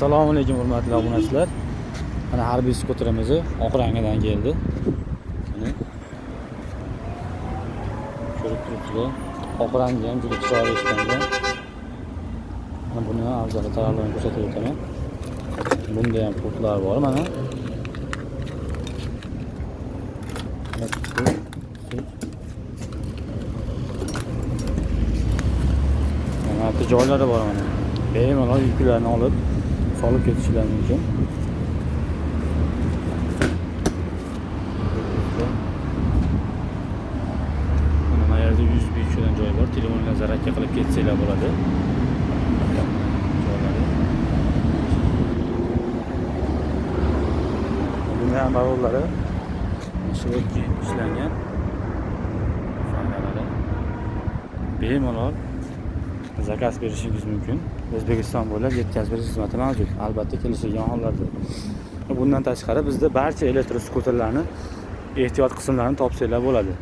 assalomu alaykum hurmatli obunachilar. Mana harbiy skuterimiz oq rangidan keldi ko'rib turibsizlar oq rangi ham juda chiroyli ishlangan mana buni ham afzal tayyorligini ko'rsatib o'taman bunda ham pultlar bor mana. Mana joylari bor mana. Bemalol yuklarni olib solib ketishlari mumkin mana bu yerda USB uchun joy bor telefonga zaryadka qilib ketsanglar bo'ladi buni ham balollari ishlangan foydalari bemalol zakaz berishingiz mumkin o'zbekiston bo'ylab yetkazib berish xizmati mavjud albatta kelishilgan hollarda bundan tashqari bizda barcha elektroskuterlarni ehtiyot qismlarini topsanglar bo'ladi